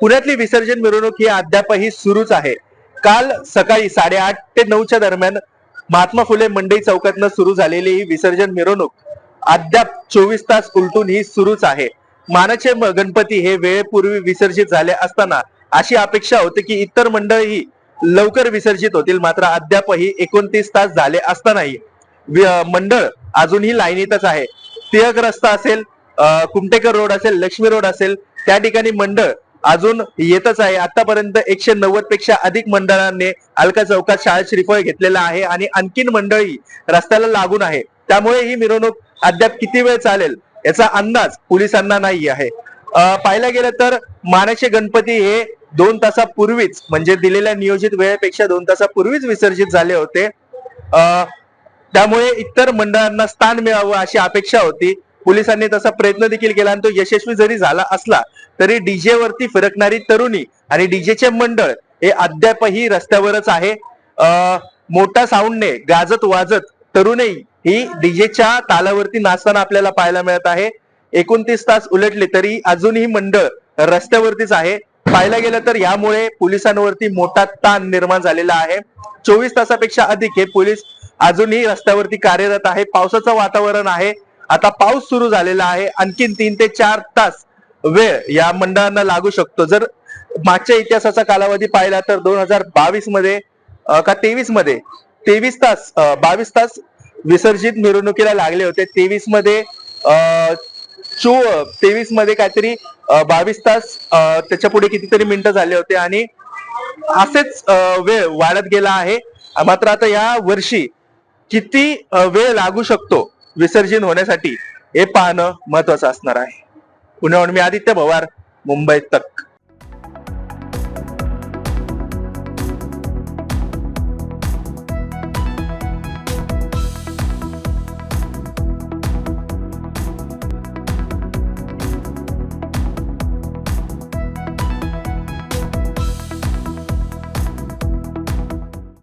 पुण्यातली विसर्जन मिरवणूक ही अद्यापही सुरूच आहे. काल सकाळी साडेआठ ते नऊच्या दरम्यान महात्मा फुले मंडई चौकातनं सुरू झालेली ही विसर्जन मिरवणूक अद्याप चोवीस तास उलटून ही सुरूच आहे. मानाचे म- गणपती हे वेळेपूर्वी विसर्जित झाले असताना अशी अपेक्षा होती की इतर मंडळही लवकर विसर्जित होतील मात्र अद्यापही एकोणतीस तास झाले असतानाही. मंडळ अजूनही लाईनीतच आहे. टिळक रस्ता असेल कुमटेकर रोड असेल लक्ष्मी रोड असेल त्या ठिकाणी मंडळ अजून येतच आहे. आतापर्यंत एकशे नव्वदपेक्षा अधिक मंडळांनी अलका चौकात शाळा श्रीफळ घेतलेला आहे आणि आणखीन मंडळी रस्त्याला लागून आहे. त्यामुळे ही मिरवणूक अद्याप किती वेळ चालेल याचा अंदाज पोलिसांना नाही आहे. पाहायला गेलं तर मानाचे गणपती हे दोन तासापूर्वीच म्हणजे दिलेल्या नियोजित वेळेपेक्षा दोन तासापूर्वीच विसर्जित झाले होते. त्यामुळे इतर मंडळांना स्थान मिळावं अशी अपेक्षा होती. पोलिसांनी तसा प्रयत्न देखील केला आणि तो यशस्वी जरी झाला असला तरी डीजे वरती फिरकणारी तरुणी आणि डीजेचे मंडळ हे अद्यापही रस्त्यावरच आहे. अं, मोठ्या साऊंडने गाजत वाजत तरुणी ही डीजेच्या तालावरती नाचताना आपल्याला पाहायला मिळत आहे. एकोणतीस तास उलटले तरी अजूनही मंडळ रस्त्यावरतीच आहे. पाहायला गेलं तर यामुळे पोलिसांवरती मोठा ताण निर्माण झालेला आहे. चोवीस तासापेक्षा अधिक हे पोलीस अजूनही रस्त्यावरती कार्यरत आहे. पावसाचं वातावरण आहे. आता पाऊस सुरू झालेला आहे. आणखीन तीन ते चार तास वेळ या मंडळांना लागू शकतो. जर मागच्या इतिहासाचा कालावधी पाहिला तर दोन हजार बावीसमध्ये का तेवीसमध्ये तेवीस तास बावीस तास विसर्जित मिरवणुकीला लागले होते. तेवीसमध्ये चो तेवीसमध्ये काहीतरी बावीस तास त्याच्या पुढे कितीतरी मिनिटं झाले होते आणि असेच वेळ वाढत गेला आहे. मात्र आता या वर्षी किती वेळ लागू शकतो? विसर्जन होण्यासाठी हे पाहणं महत्वाचं असणार आहे. पुण्याहून मी आदित्य पवार मुंबई तक.